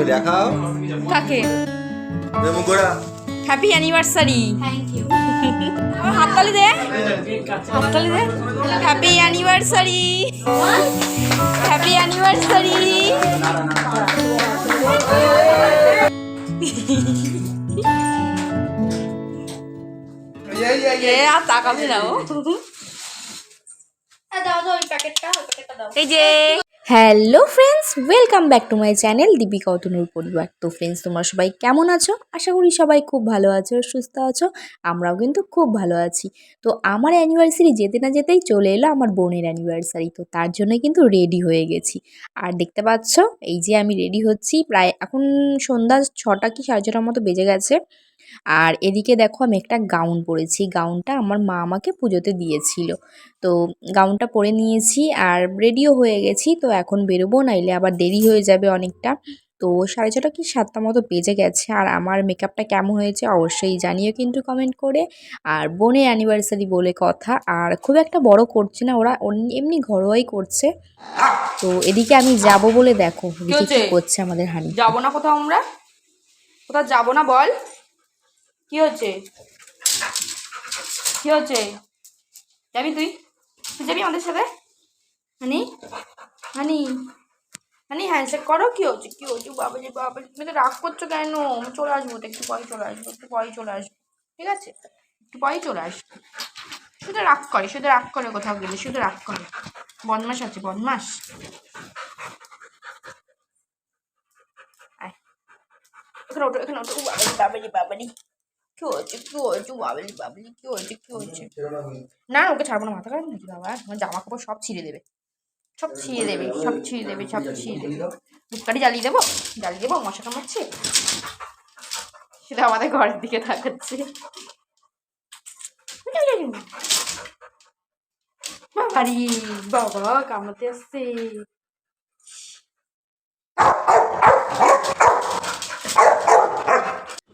এদিকে দেখাও। কাকে? মুখ হ্যাপি অ্যানিভার্সারি থ্যাংক ইউ হাততালি দে। হাততালি দে। হ্যাপি অ্যানিভার্সারি হ্যাপি অ্যানিভার্সারি আর তাকাবে না ও। দাও দাও ওই প্যাকেটটা ওই প্যাকেটটা দাও। এই যে। Hello friends, welcome back to my channel Deepika অতনুর পরিবার। তো ফ্রেন্ডস, তোমরা সবাই কেমন আছো? আশা করি সবাই খুব ভালো আছো, সুস্থ আছো, আমরাও কিন্তু খুব ভালো আছি। তো আমার অ্যানিভার্সারি যেতে না যেতেই চলে এলো আমার বোনের অ্যানিভার্সারি তো তার জন্য কিন্তু রেডি হয়ে গেছি। আর দেখতে পাচ্ছ, এই যে আমি রেডি হচ্ছি, প্রায় এখন সন্ধ্যা ছটা কি সাড়ে ছটার মতো বেজে গেছে। আর এদিকে দেখো আমি একটা গাউন পরেছি। গাউনটা আমার মা আমাকে পুজোতে দিয়েছিল। তো গাউনটা পরে নিয়েছি আর রেডিও হয়ে গেছি। তো এখন বেরোবো নাইলে আবার দেরি হয়ে যাবে অনেকটা। তো সাড়ে ছটা কি সাতটা মতো বেজে গেছে আর আমার মেকআপটা কেমন হয়েছে অবশ্যই জানিও কিন্তু কমেন্ট করে। আর বোনের অ্যানিভার্সারি বলে কথা। আর খুব একটা বড় করছে না ওরা এমনি ঘরোয়াই করছে। তো এদিকে আমি যাব বলে দেখো কি করছে আমাদের হানি যাব না কোথাও আমরা? কোথাও যাব না বল? কি হচ্ছে? কি হচ্ছে? যাবি তুই? তুই যাবি আমাদের সাথে? হানি? হানি? হানি হ্যান্ডশেক করো, কি হচ্ছে? কি হচ্ছে? বাবা যে বাবা তুমি তো রাগ করছ কেন? চলে আসব, তো একটু পরে চলে আসব, একটু পরে চলে আসব, ঠিক আছে? একটু পরেই চলে আসব। শুধু রাগ করে, শুধু রাগ করে কোথাও গেলে, শুধু রাগ করে। বদমাস আছে বদমাস এখানে ওঠো এখানে ওঠো। বাবালি বাবালি কি হচ্ছে কি বাবালি বাবালি কি হচ্ছে কি হচ্ছে না ওকে ছাড়বো না মাথা খারাপ নাকি বাবা? তোমার জামা কাপড় সব ছিঁড়ে দেবে। সব ছিঁড়ে দেবে সব ছিঁড়ে দেবে সব ছিঁড়ে দেবে। ধূপকাঠি জ্বালিয়ে দেবো? জ্বালিয়ে দেবো? মশা কামড়ছে সেটা আমাদের ঘরের দিকে তাকাচ্ছে। বাবারি বাবা কামড়াতে আসছে।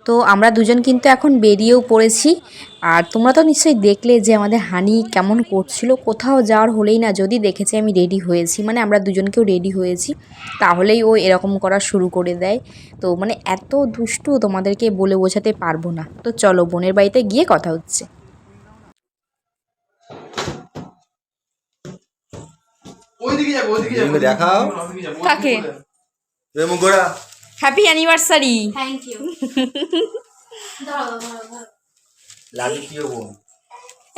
তো আমরা দুজন কিন্তু এখন বেরিয়েও পড়েছি। আর তোমরা তো নিশ্চয়ই দেখলে যে আমাদের হানি কেমন করছিল কোথাও যাওয়ার হলেই না যদি দেখেছে আমি রেডি হয়েছি মানে আমরা দুজনকেও রেডি হয়েছি তাহলেই ও এরকম করা শুরু করে দেয়। তো মানে এত দুষ্টু তোমাদেরকে বলে বোঝাতে পারব না। তো চলো বোনের বাড়িতে গিয়ে কথা হচ্ছে। ওইদিকে যাব ওইদিকে যাব। দেখাও। কাকে? হ্যাপি অ্যানিভার্সারি থ্যাংক ইউ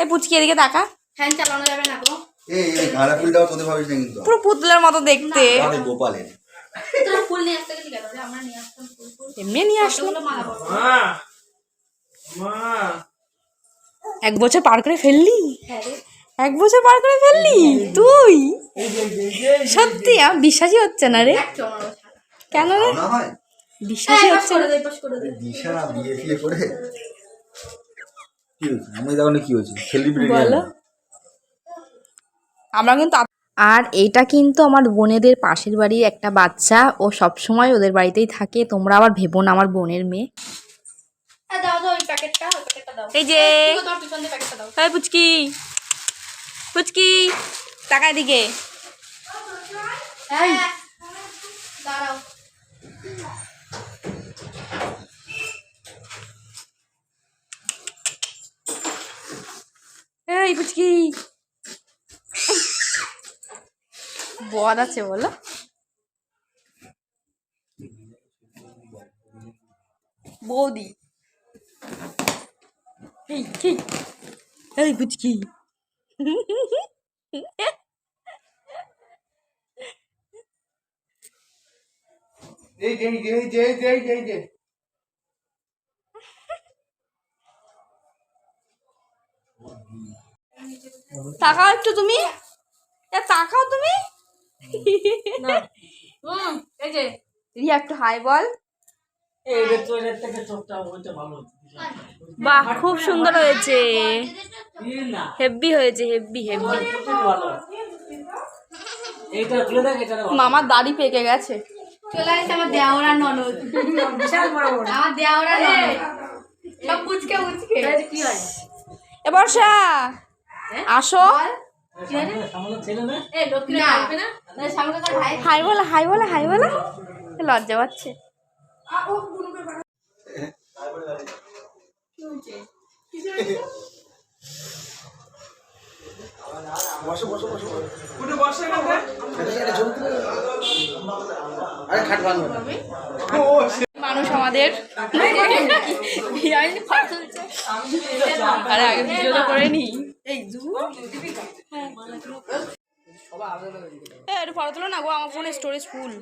এ পুচকি এদিকে তাকা। ফ্যান চালানো যাবে না গো। এই এই গাঁদা ফুলটাও তোদের ভাবিস না কিন্তু। পুরো পুতলার মতো দেখতে। আমাদের গোপালের। তোরা ফুল নিয়ে আসতে গেছি কেন? আমরা নিয়ে আসতাম ফুল ফুল। এমনি নিয়ে আসলো কতগুলো মালা এক বছর পার করে ফেললি? হ্যাঁ এক বছর পার করে ফেললি? তুই? সত্যি বিশ্বাসই হচ্ছে না রে। কেন না হয়? বিশ্বাসই হ্যাঁ, হচ্ছে না? দে পাস করে দে। দিশা বিয়ে ফিয়ে করে? কি হয়েছে? আমি দেখো কি হয়েছে? সেলিব্রিটি বলো। আমরা কিন্তু আর এটা কিন্তু আমার বোনেদের পাশের বাড়ির একটা বাচ্চা। ও সব সময় ওদের বাড়িতেই থাকে। তোমরা আবার ভেবো না আমার বোনের মেয়ে। হ্যাঁ দাও দাও ওই প্যাকেটটা ওই প্যাকেটটা দাও। এই যে। দাও। এই পুচকি। পুচকি টাকা দিকে হ্যাঁ দাঁড়াও। এই পুচকি। বদ আছে বলো। বৌদি। এই কি? এই পুচকি। এই যে এই যে এই যে এই যে এই যে এই যে। তাকাও একটু তুমি। এ, তাকাও তুমি। হুম এই রিয়া একটু হাই বল। বাহ খুব সুন্দর হয়েছে। হেভি হয়েছে হেভি হেভি মামার দাড়ি পেকে গেছে। চলে আসছে আমার দেওরা ননদ। আমার দেওরা ননদ। সব পুচকে পুচকে কি হয়? এ বর্ষা। আসো। এই লক্ষ্মী আসবে না। না? সামনে তো ভাই। হাই বলা হাই বলা হাই বলা। লজ্জা পাচ্ছে। মানুষ আমাদের। আরে আগে ভিডিও তো করে নি। এই হ্যাঁ একটু ফটো তোলো না গো আমার ফোনে স্টোরেজ ফুল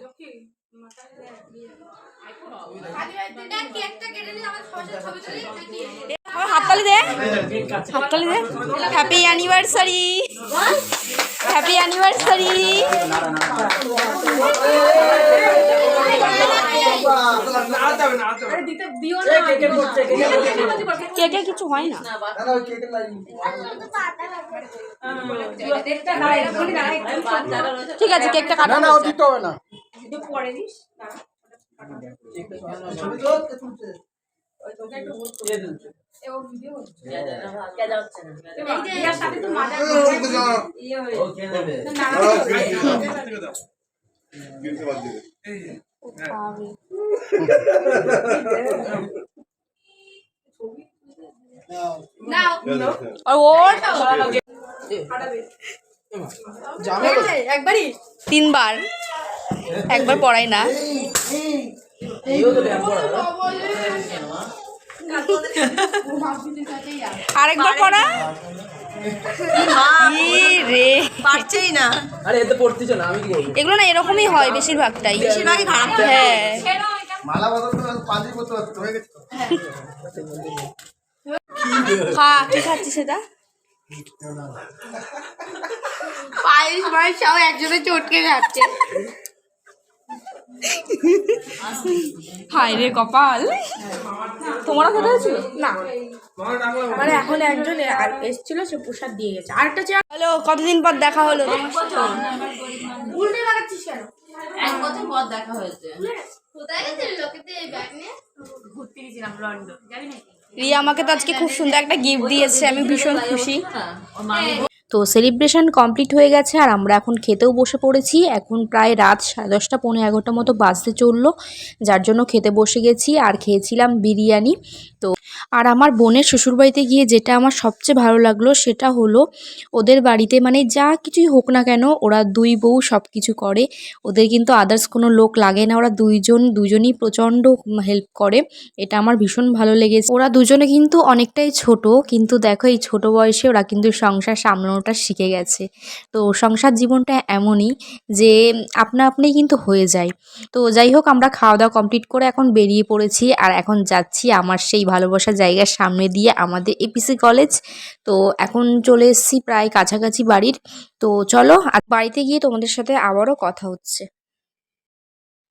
হাততালি দে। হাততালি দে। হ্যাপি অ্যানিভার্সারি হ্যাপি অ্যানিভার্সারি কেকে কিছু হয় না না না ঠিক আছে কেকটা না কাটা না দিতে হবে না আর ওর জামে একবারই তিনবার। একবার পড়াই না। আরেকবার পড়া? রে। পারছেই না। আরে এতে পড়তেছ না আমি কি করব এগুলো না এরকমই হয় বেশিরভাগটাই। বেশিরভাগই খারাপ। হয়। হ্যাঁ মালা বদল করে পাঞ্জি করতে পারতো হয়ে। গেছে খা কি খাচ্ছিস সেটা? পায়েস সব একজনে চটকে যাচ্ছে হায় রে কপাল। তোমারও খেতে হয়েছিল? না। মানে এখন একজন আর- এসেছিল সে প্রসাদ দিয়ে গেছে। আরেকটা চেয়ার হলো কতদিন পর দেখা হলো? উল্টে লাগাচ্ছিস কেন? এক বছর পর দেখা হয়েছে। কোথায় এই ব্যাগ নিয়ে ঘুরতে গেছিলাম লন্ডন। যাবি নাকি? রিয়া আমাকে তো আজকে খুব সুন্দর একটা গিফট দিয়েছে আমি ভীষণ খুশি। মামি তো সেলিব্রেশন কমপ্লিট হয়ে গেছে আর আমরা এখন খেতেও বসে পড়েছি। এখন প্রায় রাত সাড়ে দশটা, পৌনে এগারোটার মতো বাজতে চলল। যার জন্য খেতে বসে গেছি আর খেয়েছিলাম বিরিয়ানি। তো আর আমার বোনের শ্বশুরবাড়িতে গিয়ে যেটা আমার সবচেয়ে ভালো লাগল সেটা হলো ওদের বাড়িতে মানে যা কিছুই হোক না কেন ওরা দুই বউ সব কিছু করে। ওদের কিন্তু আদার্স কোনো লোক লাগে না। ওরা দুইজন, দুজনই প্রচণ্ড হেল্প করে। এটা আমার ভীষণ ভালো লেগেছে। ওরা দুজনে কিন্তু অনেকটাই ছোট। কিন্তু দেখো এই ছোট বয়সে ওরা কিন্তু সংসার সামলানোটা শিখে গেছে। তো সংসার জীবনটা এমনই যে, আপনা আপনি কিন্তু হয়ে যায়। তো যাই হোক, আমরা খাওয়া দাওয়া কমপ্লিট করে এখন বেরিয়ে পড়েছি আর এখন যাচ্ছি আমার সেই ভালোবাসার জায়গার সামনে দিয়ে আমাদের এপিসি কলেজ তো এখন চলে এসেছি প্রায় কাছাকাছি বাড়ির। তো চলো বাড়িতে গিয়ে তোমাদের সাথে আবারও কথা হচ্ছে।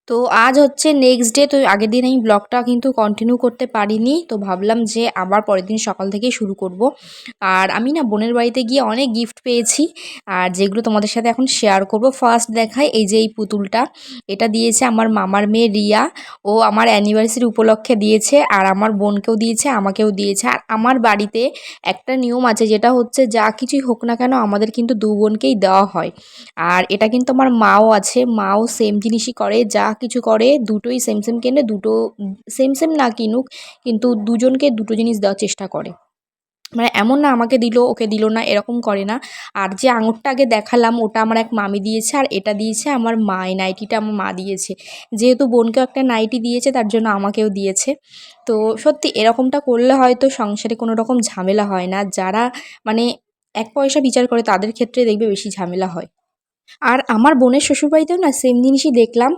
তো আজ হচ্ছে নেক্সট ডে তো আগের দিন আমি ব্লগটা কিন্তু কন্টিনিউ করতে পারিনি। তো ভাবলাম যে আবার পরের দিন সকাল থেকেই শুরু করব। আর আমি না বোনের বাড়িতে গিয়ে অনেক গিফট পেয়েছি। আর যেগুলো তোমাদের সাথে এখন শেয়ার করব ফার্স্ট দেখায় এই যে এই পুতুলটা। এটা দিয়েছে আমার মামার মেয়ে রিয়া। ও আমার অ্যানিভার্সারি উপলক্ষে দিয়েছে, আর আমার বোনকেও দিয়েছে, আমাকেও দিয়েছে। আর আমার বাড়িতে একটা নিয়ম আছে, যেটা হচ্ছে যা কিছুই হোক না কেন আমাদের কিন্তু দু বোনকেই দেওয়া হয়। আর এটা কিন্তু আমার মাও আছে, মাও সেম জিনিসই করে, যা কিছু করে, দুটোই সেম সেম কেনে, দুটো সেম সেম না কিনুক, কিন্তু দুজনকে দুটো জিনিস দেওয়ার চেষ্টা করে। মানে এমন না আমাকে দিল, ওকে দিল না, এরকম করে না। আর যে আঙুরটা আগে দেখালাম, ওটা আমার এক মামি দিয়েছে, আর এটা দিয়েছে আমার মা, এই নাইটিটা আমার মা দিয়েছে। যেহেতু বোনকেও একটা নাইটি দিয়েছে, তার জন্য আমাকেও দিয়েছে। তো সত্যি এরকমটা করলে হয়তো সংসারে কোনো রকম ঝামেলা হয় না। যারা মানে এক পয়সা বিচার করে, তাদের ক্ষেত্রে দেখবে বেশি ঝামেলা হয়। আর আমার বোনের শ্বশুরবাড়িতেও না সেম জিনিসই দেখলাম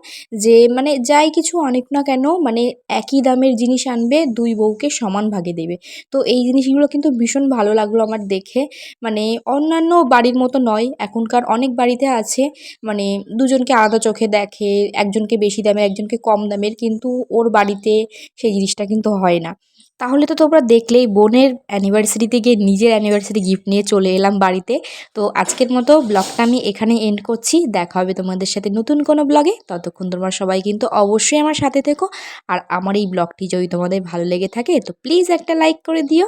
যে মানে যাই কিছু অনেক না কেন মানে একই দামের জিনিস আনবে, দুই বউকে সমান ভাগে দেবে। তো এই জিনিসগুলো কিন্তু ভীষণ ভালো লাগল আমার দেখে। মানে অন্যান্য বাড়ির মতো নয়, এখনকার অনেক বাড়িতে আছে মানে দুজনকে আলাদা চোখে দেখে, একজনকে বেশি দামের একজনকে কম দামের, কিন্তু ওর বাড়িতে সেই জিনিসটা কিন্তু হয় না। তাহলে তো তোমরা দেখলেই বোনের অ্যানিভার্সারিতে গিয়ে নিজের অ্যানিভার্সারি গিফট নিয়ে চলে এলাম বাড়িতে। তো আজকের মতো ব্লগটা আমি এখানে এন্ড করছি। দেখা হবে তোমাদের সাথে নতুন কোনো ব্লগে ততক্ষণ তোমার সবাই কিন্তু অবশ্যই আমার সাথে থেকো। আর আমার এই ব্লগটি যদি তোমাদের ভালো লেগে থাকে, তো প্লিজ একটা লাইক করে দিও।